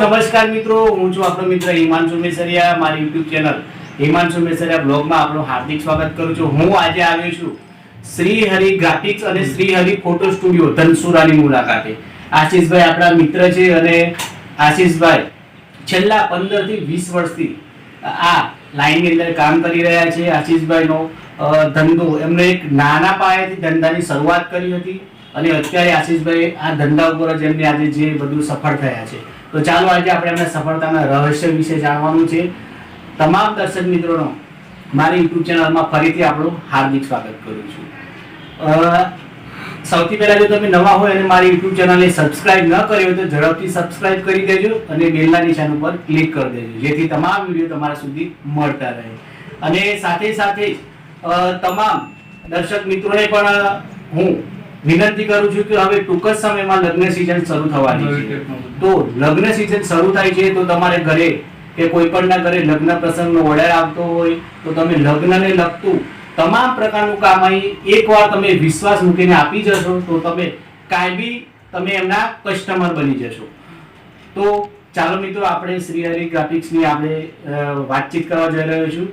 નમસ્કાર મિત્રો, હું છું આપણો મિત્ર હિમાંશુ મેસરિયા, મારી યુટ્યુબ ચેનલ હિમાંશુ મેસરિયા બ્લોગમાં આપણું હાર્દિક સ્વાગત કરું છું. હું આજે આવ્યો છું શ્રી હરિ ગ્રાફિક્સ અને શ્રી હરિ ફોટો સ્ટુડિયો ધનસુરાની મુલાકાતે. આશીષભાઈ આપણા મિત્ર છે અને આશીષભાઈ છેલ્લા પંદરથી વીસ વર્ષથી આ લાઈનની અંદર કામ કરી રહ્યા છે. આશીષભાઈનો ધંધો, એમણે એક નાના પાયેથી ધંધાની શરૂઆત કરી હતી અને અત્યારે આશીષભાઈ આ ધંધા ઉપર જ એમને આજે જે બધું સફળ થયા છે. તો ચાલો આજે આપણે એમના સફળતાના રહસ્ય વિશે જાણવાનું છે. તમામ દર્શક મિત્રોનો મારી યુટ્યુબ ચેનલમાં ફરીથી આપણું હાર્દિક સ્વાગત કરું છું. સૌથી પહેલા જો તમે નવા હોય અને મારી યુટ્યુબ ચેનલને સબસ્ક્રાઇબ ન કરી હોય તો ઝડપથી સબસ્ક્રાઇબ કરી દેજો અને બેલના નિશાન ઉપર ક્લિક કરી દેજો, જેથી તમામ વીડિયો તમારા સુધી મળતા રહે. અને સાથે સાથે તમામ દર્શક મિત્રોને પણ હું વિનંતી કરું છું કે હવે ટૂંક જ સમયમાં લગ્ન સિઝન શરૂ થવાની છે. તો લગ્ન સિઝન શરૂ થાય છે તો તમારે ઘરે કે કોઈ પણના ઘરે લગ્ન પ્રસંગનો ઓર્ડર આવતો હોય તો તમે લગ્નને લગતું તમામ પ્રકારનું કામ અહીં એકવાર તમે વિશ્વાસ મૂકીને આપી જશો તો તમે કાયમી તમે એમના કસ્ટમર બની જશો. તો ચાલો મિત્રો આપણે શ્રી હરિ ગ્રાફિક્સની આપણે વાતચીત કરવા જઈ રહ્યો છું.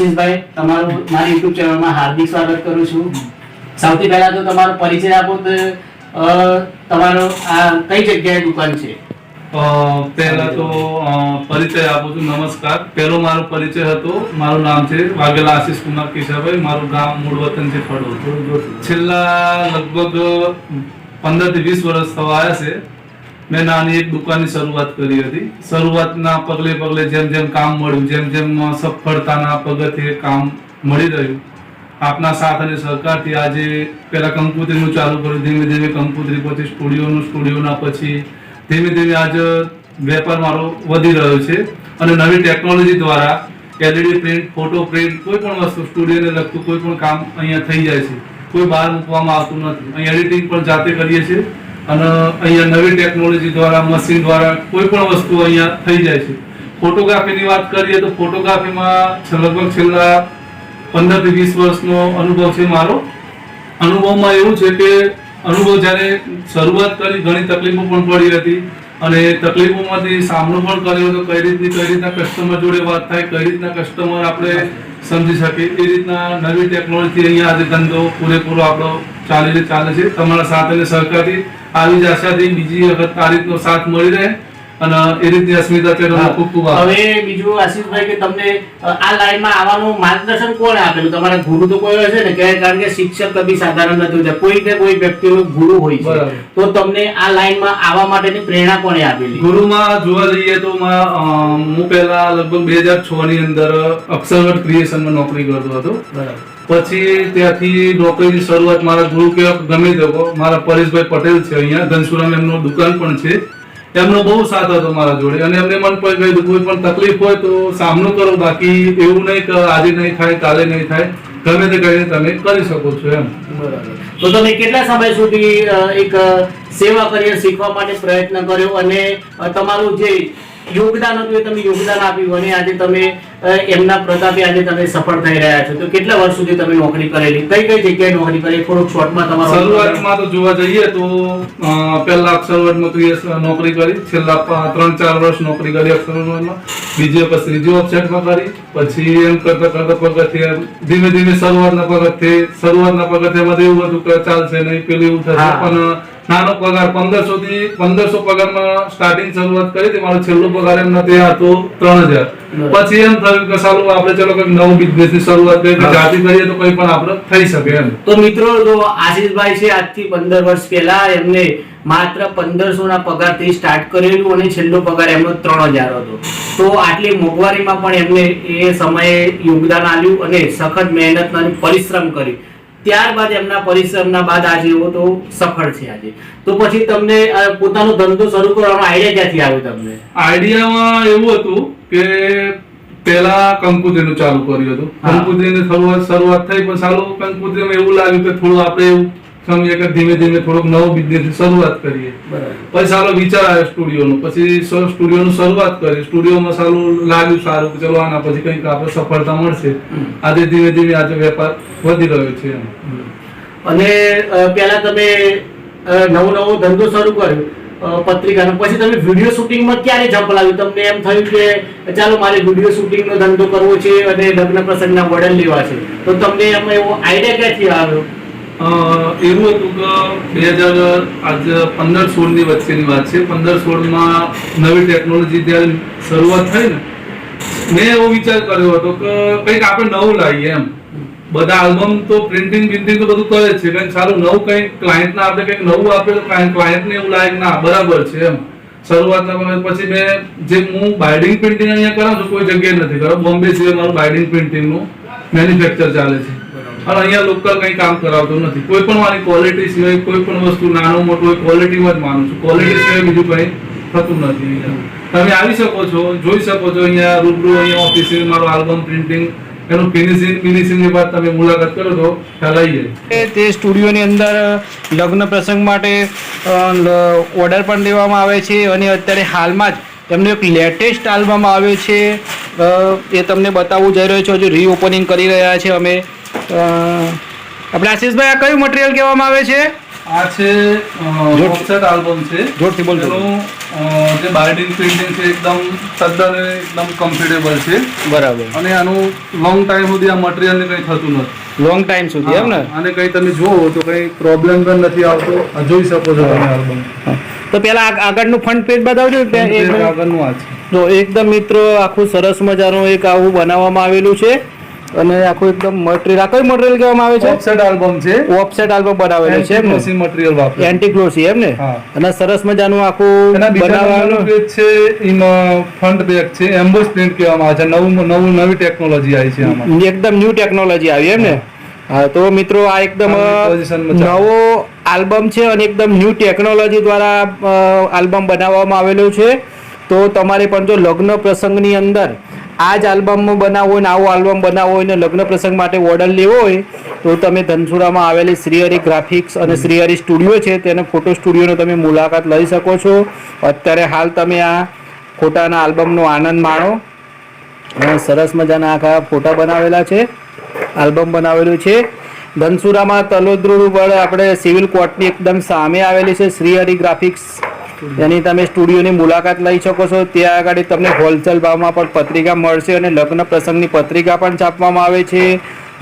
આશીષભાઈ તમારું મારી યુટ્યુબ ચેનલમાં હાર્દિક સ્વાગત કરું છું. સૌથી પહેલા તો તમારો પરિચય આપો તો તમારો આ કઈ જગ્યાએ દુકાન છે? પહેલા તો પરિચય આપું છું નમસ્કાર. પહેલો મારો પરિચય હતો મારું નામ છે વાઘેલા આશીષ કુમાર કેશાભાઈ. મારું ગામ મૂળ વતન છે ખડોદ છેલ્લા લગભગ પંદરથી વીસ વર્ષ થવા આવ્યા છે. મેં નાની એક દુકાનની શરૂઆત કરી હતી. શરૂઆતના પગલે પગલે જેમ જેમ કામ મળ્યું, જેમ જેમ સફળતાના પગથિયે કામ મળી રહ્યું, આપના સાથ અને સહકારથી આજે પહેલાં કંકુત્રીનું ચાલુ કર્યું, ધીમે ધીમે કંકુત્રી પછી સ્ટુડિયોનું, સ્ટુડિયોના પછી ધીમે ધીમે આજ વેપાર મારો વધી રહ્યો છે અને નવી ટેકનોલોજી દ્વારા એલઈડી પ્રિન્ટ, ફોટો પ્રિન્ટ, કોઈ પણ વસ્તુ સ્ટુડિયોને લગતું કોઈ પણ કામ અહીંયા થઈ જાય છે. કોઈ બહાર મૂકવામાં આવતું નથી. અહીં એડિટિંગ પણ જાતે કરીએ છીએ. અને અહીંયા નવી ટેકનોલોજી દ્વારા મશીન દ્વારા કોઈ પણ વસ્તુ અહીંયા થઈ જાય છે. ફોટોગ્રાફીની વાત કરીએ તો ફોટોગ્રાફીમાં લગભગ છેલ્લા પંદરથી વીસ વર્ષનો અનુભવ છે મારો. અનુભવમાં એવું છે કે અનુભવ જ્યારે શરૂઆત કરી, ઘણી તકલીફો પણ પડી હતી અને તકલીફોમાંથી સામનો પણ કર્યો હતો કઈ રીતની, કઈ રીતના કસ્ટમર જોડે વાત થાય, કઈ રીતના કસ્ટમર આપણે સમજી શકીએ. એ રીતના નવી ટેકનોલોજી અહીંયા આજે ધંધો પૂરેપૂરો આપણો ચાલી ચાલે છે. તમારા સાથે અને આવી જ આશાથી બીજી વખત આ રીતનો સાથ મળી રહે અને એ રીતની અસ્મિતા ચેનલ ખૂબ ખૂબ હવે બીજું આશીષભાઈ કે તમને આ આ લાઈનમાં આવવાનું માર્ગદર્શન કોણે આપેલું? તમારા ગુરુ તો કોઈ હશે ને? કે કારણ કે શિક્ષક કદી સાધારણ નથી હોતા. કોઈ ને કોઈ વ્યક્તિનું ગુરુ હોય છે. તો તમને આ લાઈનમાં આવવા માટેની પ્રેરણા કોણે આપેલી? ગુરુમાં જોવા જઈએ તો હું પહેલા લગભગ બે હજાર છ ની અંદર અક્ષરવટ ક્રિએશનમાં નોકરી કરતો હતો. બરાબર. પછી ત્યાંથી નોકરીની શરૂઆત મારા ગુરુ કે ગમે તેવો મારા પરેશભાઈ પટેલ છે અહીંયા ધનસુરામ એમનો દુકાન પણ છે. એમનો બહુ સાથ હતો મારા જોડે. અને એમને મન પર કહ્યું કોઈ પણ તકલીફ હોય તો સામનો કરો. બાકી એવું નહીં કે આજે નહીં થાય, કાલે નહીં થાય. ગમે તે કરીને તમે કરી શકો છો એમ. તો તમે કેટલા સમય સુધી એક સેવા કરિયર શીખવા માટે પ્રયત્ન કર્યો? અને તમારું જે યોગદાન હતું એ તમે યોગદાન આપ્યું અને આજે તમે એમના પ્રતાપે આજે તમે સફળ થઈ રહ્યા છો. તો કેટલા વર્ષ સુધી તમે નોકરી કરેલી? કઈ કઈ જગ્યાએ નોકરી કરી? થોડુંક શોર્ટમાં તમારો શરૂઆતમાં તો જોવા જઈએ તો પહેલા અક્ષરવર્ડમાં ક્રિએશ નોકરી કરી. છેલ્લા ત્રણ ચાર વર્ષ નોકરી કરી અક્ષરવર્ડમાં બીજી વખત ત્રીજી વેબસાઇટમાં કરી. પછી એમ કરતા કરતા પગથિયે ધીમે ધીમે શરૂઆતના પગથિયે શરૂઆતના પગથિયામાં તો એવું હતું કે ચાલશે નહીં પેલું એવું થશે. પણ નાનો પગાર પંદરસો થી પંદરસો પગારમાં સ્ટાર્ટિંગ શરૂઆત કરી હતી. મારો છેલ્લો પગાર એમના ત્યાં હતો ત્રણ હજાર. પછી એમ થયું કે સારું આપણે ચલો કંઈક નવું બિઝનેસની શરૂઆત કરીએ. જાતિ કરીએ તો કંઈ પણ આપણે થઈ શકે એમ. તો મિત્રો જો આશીષભાઈ છે આજથી પંદર વર્ષ પહેલા એમને માત્ર પંદરસો ના પગારથી સ્ટાર્ટ કરેલું અને છેલ્લો પગાર એમનો ત્રણ હજાર હતો. તો આટલી મોંઘવારીમાં પણ એમને એ સમયે યોગદાન આપ્યું અને સખત મહેનત અને પરિશ્રમ કર્યું ત્યારબાદ એમના પરિશ્રમના બાદ આજે એવો તો સફળ છે આજે. તો પછી તમને પોતાનો ધંધો શરૂ કરવાનો આઈડિયા ક્યાંથી આવ્યો તમને? આઈડિયામાં એવું હતું કે પહેલા કંકુત્રીનું ચાલુ કર્યું હતું. કંકુત્રીની શરૂઆત શરૂઆત થઈ પણ સારું કંકુત્રીમાં એવું લાગ્યું કે થોડું આપણે એવું સમજીએ કે ધીમે ધીમે થોડોક નવો બિઝનેસ શરૂઆત કરીએ. પછી સારો વિચાર આવ્યો સ્ટુડિયોનો પછી સ્ટુડિયોનું શરૂઆત કરી સ્ટુડિયોમાં સારું લાગ્યું સારું ચલો આના પછી કંઈક આપણે સફળતા મળશે. આજે ધીમે ધીમે આજે વેપાર વધી રહ્યો છે એમ. અને પહેલા તમે નવો નવો ધંધો શરૂ કર્યો પત્રિકાનો. પછી તમે વીડિયો શૂટિંગમાં ક્યારે જમ્પ લાવ્યું? તમને એમ થયું કે ચાલો મારે વીડિયો શૂટિંગનો ધંધો કરવો છે અને લગ્ન પ્રસંગના મોડલ લેવા છે. તો તમને એમાં એવો આઈડિયા ક્યાંથી આવ્યો? એવું હતું કે બે હજાર આજ પંદર સોળની વચ્ચેની વાત છે. પંદર સોળમાં નવી ટેકનોલોજી જ્યારે શરૂઆત થઈ ને, મેં એવો વિચાર કર્યો હતો કે કંઈક આપણે નવું લાવીએ એમ. બધા આલ્બમ તો પ્રિન્ટિંગ પ્રિન્ટિંગ તો બધું કરે છે. કંઈક સારું નવું કંઈક ક્લાયન્ટને આપણે કંઈક નવું આપે તો ક્લાયન્ટને એવું લાગે કે ના, બરાબર છે એમ. શરૂઆત સમયે પછી મેં જે હું બાઇડિંગ પ્રિન્ટિંગ અહીંયા કરાવું છું કોઈ જગ્યાએ નથી કરો બોમ્બે સિવાય મારું બાઇડિંગ પ્રિન્ટિંગનું મેન્યુફેક્ચર ચાલે છે. અને અહીંયા લોકલ કંઈ કામ કરાવતું નથી. કોઈ પણ મારી ક્વોલિટી સિવાય કોઈ પણ વસ્તુ નાનું મોટું હોય ક્વોલિટીમાં જ માનું છું. ક્વોલિટી સિવાય બીજું કંઈ થતું નથી તમે આવી શકો છો, જોઈ શકો છો અહીંયા રૂબરૂ અહીંયા ઓફિસે મારું આલ્બમ પ્રિન્ટિંગ એનું ફિનિશિંગ ફિનિશિંગની બાદ તમે મુલાકાત કરો તો ખ્યાલ આવી જાય. તે સ્ટુડિયોની અંદર લગ્ન પ્રસંગ માટે ઓર્ડર પણ લેવામાં આવે છે અને અત્યારે હાલમાં જ એમનું એક લેટેસ્ટ આલ્બમ આવ્યો છે. એ તમને બતાવવું જઈ રહ્યો છે. હજુ રીઓપનિંગ કરી રહ્યા છે અમે. આપણે આશીષભાઈ આ કયું મટીરિયલ કહેવામાં આવે છે? આ છે ઓફસેટ આલ્બમ છે. જોરથી બોલજો. એનું જે બાર્ડિંગ પ્રિન્ટિંગ છે એકદમ તદ્દન એકદમ કમ્ફર્ટેબલ છે. બરાબર. અને આનું લોંગ ટાઈમ સુધી આ મટીરિયલને કંઈ થતું નથી. લોંગ ટાઈમ સુધી એમ ને? અને કંઈ તમે જુઓ તો કંઈ પ્રોબ્લેમ પણ નથી આવતો. જોઈ શકો છો તમે આલ્બમ તો પેલા આગળનું ફ્રન્ટ પેજ બતાવજો. આગળનું આ છે. તો એકદમ મિત્રો આખું સરસ મજાનું એક આવું બનાવવામાં આવેલું છે. અને આખું એકદમ મટીરિયલ આ કયું મટીરિયલ કહેવામાં આવે છે? ઓફસેટ આલ્બમ છે. ઓફસેટ આલ્બમ બનાવેલું છે એમ ને? એન્ટી મટીરિયલ વાપરે એન્ટી ક્લોસી એમ ને? અને સરસ મજાનું આખું બનાવવાનું પેજ છે એમાં ફ્રન્ટ બેક છે એમ્બોસ પ્રિન્ટ કહેવામાં આવે છે. નવું નવું નવી ટેકનોલોજી આવી છે આમાં. એકદમ ન્યૂ ટેકનોલોજી આવી એમ ને? હા. તો મિત્રો આ એકદમ. નવો આલ્બમ છે અને એકદમ ન્યૂ ટેકનોલોજી દ્વારા આલ્બમ બનાવવામાં આવેલું છે. તો તમારે પણ જો લગ્ન પ્રસંગની અંદર આ જ આલ્બમ બનાવવો હોય ને આવો આલ્બમ બનાવવો હોય ને લગ્ન પ્રસંગ માટે ઓર્ડર લેવો હોય તો તમે ધનસુરામાં આવેલી શ્રીહરિ ગ્રાફિક્સ અને શ્રીહરિ સ્ટુડિયો છે તેને ફોટો સ્ટુડિયોનો તમે મુલાકાત લઈ શકો છો. અત્યારે હાલ તમે આ ફોટાના આલ્બમનો આનંદ માણો. અને સરસ મજાના આખા ફોટા બનાવેલા છે આલ્બમ બનાવેલું છે. ધનસુરામાં તલોદ્રુડ ઉપર આપણે સિવિલ કોર્ટની એકદમ સામે આવેલી છે શ્રીહરિ ગ્રાફિક્સ એની તમે સ્ટુડિયોની મુલાકાત લઈ શકો છો. ત્યાં આગળ તમને હોલસેલ ભાવમાં પણ પત્રિકા મળશે અને લગ્ન પ્રસંગની પત્રિકા પણ છાપવામાં આવે છે.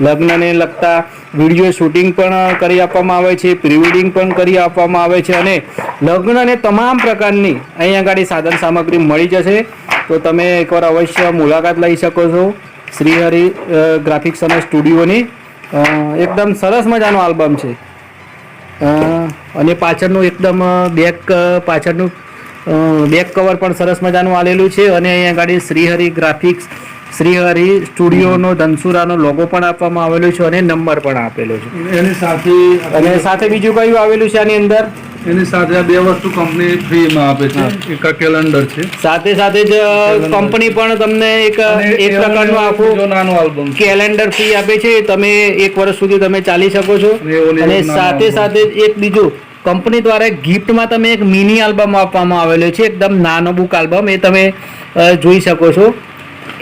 લગ્નને લગતા વીડિયો શૂટિંગ પણ કરી આપવામાં આવે છે. પ્રી વેડિંગ પણ કરી આપવામાં આવે છે અને લગ્નને તમામ પ્રકારની અહીં આગળ સાધન સામગ્રી મળી જશે. તો તમે એકવાર અવશ્ય મુલાકાત લઈ શકો છો. શ્રીહરિ ગ્રાફિક્સ અને સ્ટુડિયોની એકદમ સરસ મજાનો આલ્બમ છે. અને પાછળનું એકદમ બેક પાછળનું બેક કવર પણ સરસ મજાનું આલેલું છે. અને અહીંયા ગાડી શ્રીહરિ ગ્રાફિક્સ શ્રીહરિ સ્ટુડિયોનો ધનસુરાનો લોગો પણ આપવામાં આવેલો છે અને નંબર પણ આપેલો છે. એની સાથે અને સાથે બીજું કયું આવેલું છે આની અંદર? એની સાથે આ બે વસ્તુ કંપની ફ્રીમાં આપે છે. એક કેલેન્ડર છે. સાથે સાથે જ કંપની પણ તમને એક એક પ્રકારનું આખું નાનો આલ્બમ કેલેન્ડર ફ્રી આપે છે. તમે એક વર્ષ સુધી તમે ચાલી શકો છો. અને સાથે સાથે એક બીજું કંપની દ્વારા ગિફ્ટમાં તમે એક મિની આલ્બમ આપવામાં આવેલો છે. એકદમ નાનો બુક આલ્બમ એ તમે જોઈ શકો છો.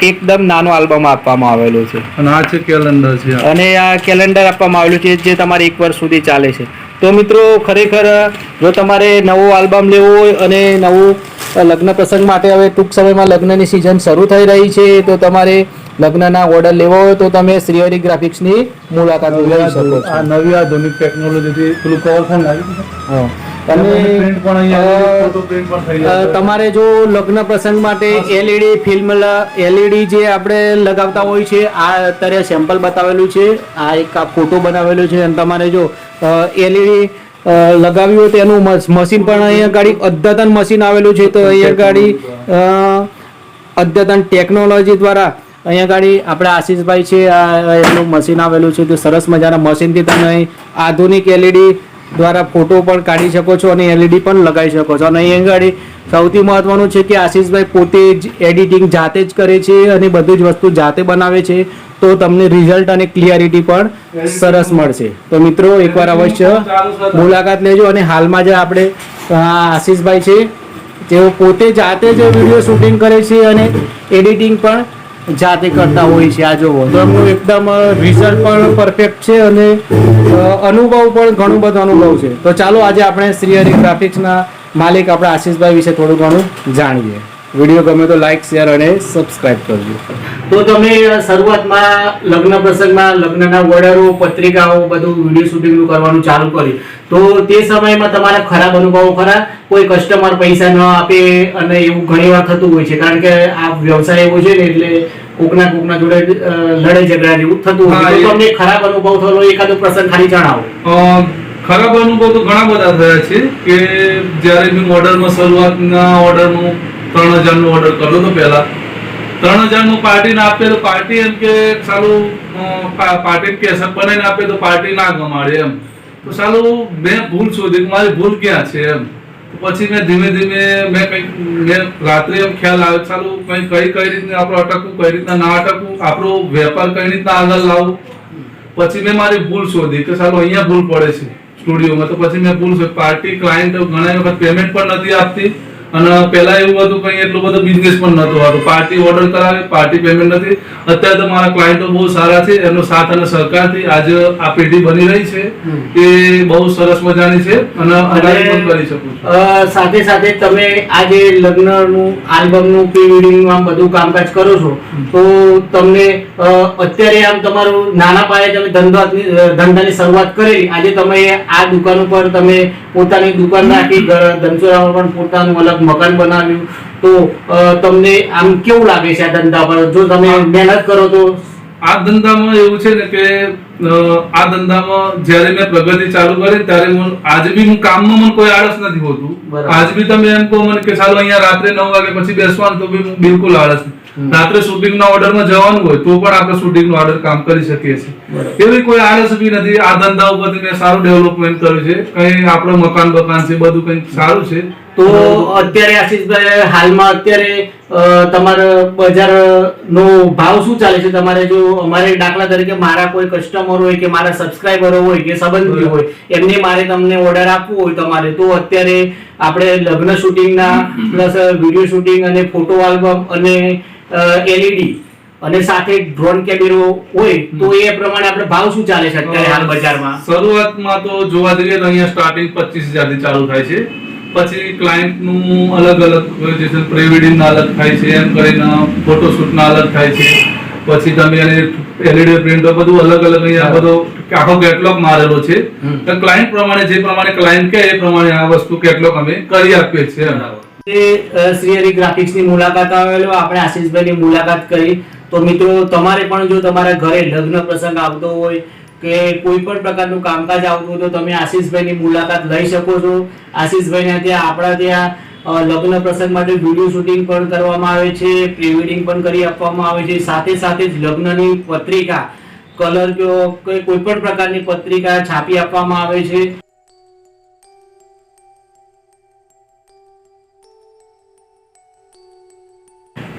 એકદમ નાનો આલ્બમ આપવામાં આવેલો છે. અને આ છે કેલેન્ડર છે. અને આ કેલેન્ડર આપવામાં આવેલું છે જે તમારે એક વર્ષ સુધી ચાલે છે. તો મિત્રો ખરેખર જો તમારે નવો આલ્બમ લેવો હોય અને નવું લગ્ન પ્રસંગ માટે હવે ટૂંક સમયમાં લગ્નની સિઝન શરૂ થઈ રહી છે તો તમારે લગ્નના ઓર્ડર લેવો હોય તો તમે શ્રીહરિ ગ્રાફિક્સની મુલાકાત લઈ શકો આ નવી આધુનિક ટેકનોલોજીથી પેલું કવર થાય હા. તમે પ્રિન્ટ પણ અહીંયા અ, ફોટો પ્રિન્ટ પણ થઈ અ, જશે. તમારે જો લગ્ન પ્રસંગ માટે એલઈડી ફિલ્મ એલઈડી જે આપણે લગાવતા હોય છે આ અત્યારે સેમ્પલ બતાવેલું છે આ એક આ ફોટો બનાવેલો છે અને તમારે જો એલઈડી લગાવ્યું હોય તો એનું મશીન પણ અહીંયા ગાડી અદ્યતન મશીન આવેલું છે તો અહીંયા ગાડી અદ્યતન ટેકનોલોજી દ્વારા અહીંયા ગાડી આપણા આશીષભાઈ છે આ એમનું મશીન આવેલું છે તો સરસ મજાના મશીનથી તમે આધુનિક એલઈડી દ્વારા ફોટો પણ કાઢી શકો છો અને એલઈડી પણ લગાવી શકો છો. અને અહીંયા આગળ સૌથી મહત્વનું છે કે આશીષભાઈ પોતે જ એડિટિંગ જાતે જ કરે છે અને બધી જ વસ્તુ જાતે બનાવે છે. તો તમને રિઝલ્ટ અને ક્લિયરિટી પણ સરસ મળશે. તો મિત્રો, એકવાર અવશ્ય મુલાકાત લેજો અને હાલમાં જે આપણે આશીષભાઈ છે તેઓ પોતે જાતે જ વીડિયો શૂટિંગ કરે છે અને એડિટિંગ પણ જાતે કરતા હોય છે, આ જોવો. તો એમનું એકદમ રિઝલ્ટ પણ પરફેક્ટ છે અને અનુભવ પણ ઘણું બધો અનુભવ છે. તો ચાલો આજે આપણે શ્રી હરિ ગ્રાફિક્સના માલિક આપણા આશીષભાઈ વિશે થોડું ઘણું જાણીએ. વીડિયો ગમે તો લાઈક શેર અને સબસ્ક્રાઇબ કરજો. તો તમે શરૂઆતમાં લગ્ન પ્રસંગમાં લગ્નના ઓર્ડરો પત્રિકાઓ બધું વીડિયો શૂટિંગ કરવાનું ચાલુ કર્યું. તો તે સમયમાં તમારા ખરાબ અનુભવો ખરા? કોઈ કસ્ટમર પૈસા ન આપે અને એવું ઘણી વાર થતું હોય છે. કારણ કે આ વ્યવસાય એવો છે ને એટલે કોકના કોકના જોડે લડે લડાઈ ઝઘડા જેવું થતું હોય તો તમને ખરાબ અનુભવ થયો એકાદો પ્રસંગ ખાલી જણાવો. ખરાબ અનુભવ તો ઘણા બધા થયા છે કે જ્યારે મેં ઓર્ડરમાં શરૂઆતના ઓર્ડરનું ત્રણ હજારનું ઓર્ડર કર્યો હતો પહેલા. ત્રણ હજારનું પાર્ટીને આપે તો પાર્ટી એમ કે સાલું પાર્ટી કેસર બનાવીને આપે તો પાર્ટી ના ગમાડે એમ. તો સાલું, મેં ભૂલ શોધી, મારી ભૂલ ક્યાં છે એમ. પછી મેં ધીમે ધીમે, મેં કંઈક, મેં રાત્રે એમ ખ્યાલ આવ્યો ચાલુ કંઈ કઈ કઈ રીતના આપણે અટકવું, કઈ રીતના ના અટકવું, આપણો વેપાર કઈ રીતના આગળ લાવવું. પછી મેં મારી ભૂલ શોધી કે સાલું અહીંયા ભૂલ પડે છે સ્ટુડિયોમાં. તો પછી મેં ભૂલ શોધી, પાર્ટી ક્લાયન્ટ ઘણા વખત પેમેન્ટ પણ નથી આપતી. અને પહેલા એવું હતું કઈ એટલો બધો બિઝનેસ પણ નતો હોતો પાર્ટી ઓર્ડર કરાવે પાર્ટી પેમેન્ટ નથી. અત્યારે તો મારા ક્લાયન્ટો બહુ સારા છે એમનો સાથ અને સહકારથી આજે આ પેઢી બની રહી છે એ બહુ સરસ મજાની છે અને અગાડી પણ કરી શકું છું. સાથે સાથે તમે આ જે લગ્નનું આલ્બમનું પ્રી વેડિંગનું આમ બધું કામકાજ કરો છો તો તમને અત્યારે આમ તમારું નાના પાયે તમે ધંધાની ધંધાની શરૂઆત કરી આજે તમે આ દુકાન ઉપર તમે પોતાની દુકાન રાખી ધનસુરામાં પણ પોતાનું અલગ મકાન બનાવ્યું. તો તમને આમ કેવું લાગે છે આ ધંધા પર? જો તમે મહેનત કરો તો? આ ધંધામાં એવું છે ને કે આ ધંધામાં જ્યારે મેં પ્રગતિ ચાલુ કરી ત્યારે હું આજે બી હું કામમાં મને કોઈ આળસ નથી હોતું. આજ બી તમે એમ કહો મને કે ચાલો અહીંયા રાત્રે નવ વાગે પછી બેસવાનું તો બી હું બિલકુલ આળસ. રાત્રે શૂટિંગના ઓર્ડરમાં જવાનું હોય તો પણ આપણે શૂટિંગનો ઓર્ડર કામ કરી શકીએ છીએ. એવી કોઈ આળસ બી નથી. આ ધંધા ઉપરથી મેં સારું ડેવલપમેન્ટ કર્યું છે. કઈ આપણો મકાન બકાન છે બધું કંઈક સારું છે. તો અત્યારે આશીષભાઈ હાલમાં અત્યારે તમારા બજાર નો ભાવ શું ચાલે છે? તમારે જો અમારે દાખલા તરીકે મારા કોઈ કસ્ટમર હોય કે મારા સબસ્ક્રાઈબરો હોય કે સંબંધીઓ હોય એમને મારે તમને ઓર્ડર આપવો હોય તમારે તો અત્યારે આપણે લગ્ન શૂટિંગના પ્લસ વીડિયો શૂટિંગ અને ફોટો આલ્બમ અને એલઈડી અને સાથે ડ્રોન કેમેરો હોય તો એ પ્રમાણે આપણે ભાવ શું ચાલે છે અત્યારે હાલ બજારમાં? શરૂઆતમાં તો જોવા જઈએ તો અહીંયા સ્ટાર્ટિંગ પચીસ હજારથી ચાલુ થાય છે. પછી ક્લાયન્ટનું અલગ અલગ જે છે પ્રેવેડિંગ ના અલગ થાય છે એમ કરીને ફોટોશૂટના અલગ થાય છે. પછી તમે એને એલઈડી પ્રિન્ટર બધું અલગ અલગ અહીંયા બધો આખો કેટલોગ મારેલો છે. તો ક્લાયન્ટ પ્રમાણે જે પ્રમાણે ક્લાયન્ટ કહે એ પ્રમાણે આ વસ્તુ કેટલોગ અમે કરી આપીએ છીએ. શ્રી હરિ ગ્રાફિક્સની મુલાકાત આવેલો. આપણે આશીષભાઈની મુલાકાત કરી. તો મિત્રો, તમારે પણ જો તમારા ઘરે લગ્ન પ્રસંગ આવતો હોય કે કોઈ પણ પ્રકારનું કામકાજ આવતું હોય તો તમે આશીષભાઈની મુલાકાત લઈ શકો છો. આશીષભાઈના ત્યાં આપણા ત્યાં લગ્ન પ્રસંગ માટે વીડિયો શૂટિંગ પણ કરવામાં આવે છે પ્રી વેડિંગ પણ કરી આપવામાં આવે છે. સાથે સાથે જ લગ્નની પત્રિકા કલર કોઈ કોઈ પણ પ્રકારની પત્રિકા છાપી આપવામાં આવે છે.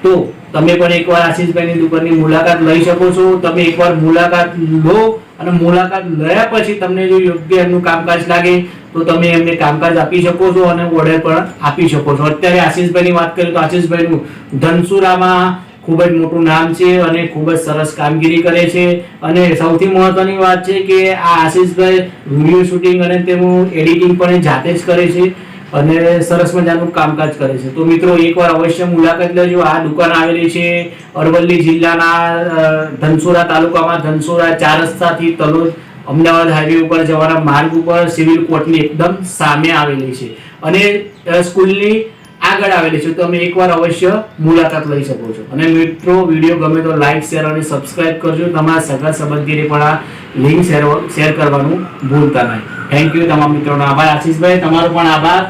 તો તમે પણ એકવાર આશીષભાઈની દુકાનની મુલાકાત લઈ શકો છો. તમે એકવાર મુલાકાત લો અને મુલાકાત લયા પછી તમને જો યોગ્ય એમનું કામકાજ લાગે, તો તમે એમને કામકાજ આપી શકો છો અને ઓર્ડર પણ આપી શકો છો. અત્યારે આશીષભાઈની વાત કરીએ તો આશીષભાઈનું ધનસુરામાં ખૂબ જ મોટું નામ છે અને ખૂબ જ સરસ કામગીરી કરે છે. અને સૌથી મહત્વની વાત છે કે આ આશીષભાઈ વીડિયો શૂટિંગ અને તેનું એડિટિંગ પણ જાતે જ કરે છે. અને સરસ મજાનું કામકાજ કરે છે. તો મિત્રો, એકવાર અવશ્ય મુલાકાત લેજો. આ દુકાન આવેલી છે અરવલ્લી જિલ્લાના ધનસુરા તાલુકામાં. ધનસુરા ચાર રસ્તાથી તલોદ અમદાવાદ હાઈવે ઉપર જવાના માર્ગ ઉપર સિવિલ કોર્ટની એકદમ સામે આવેલી છે. અને સ્કૂલની આગળ આવેલી છે. તમે એકવાર અવશ્ય મુલાકાત લઈ શકો છો. અને મિત્રો, વીડિયો ગમે તો લાઈક, શેર અને સબસ્ક્રાઇબ કરજો. તમારા સગા સંબંધીને પણ આ લિંક શેર શેર કરવાનું ભૂલતા નહીં. થેન્ક યુ તમામ મિત્રોનો આભાર. આશીષભાઈ, તમારો પણ આભાર.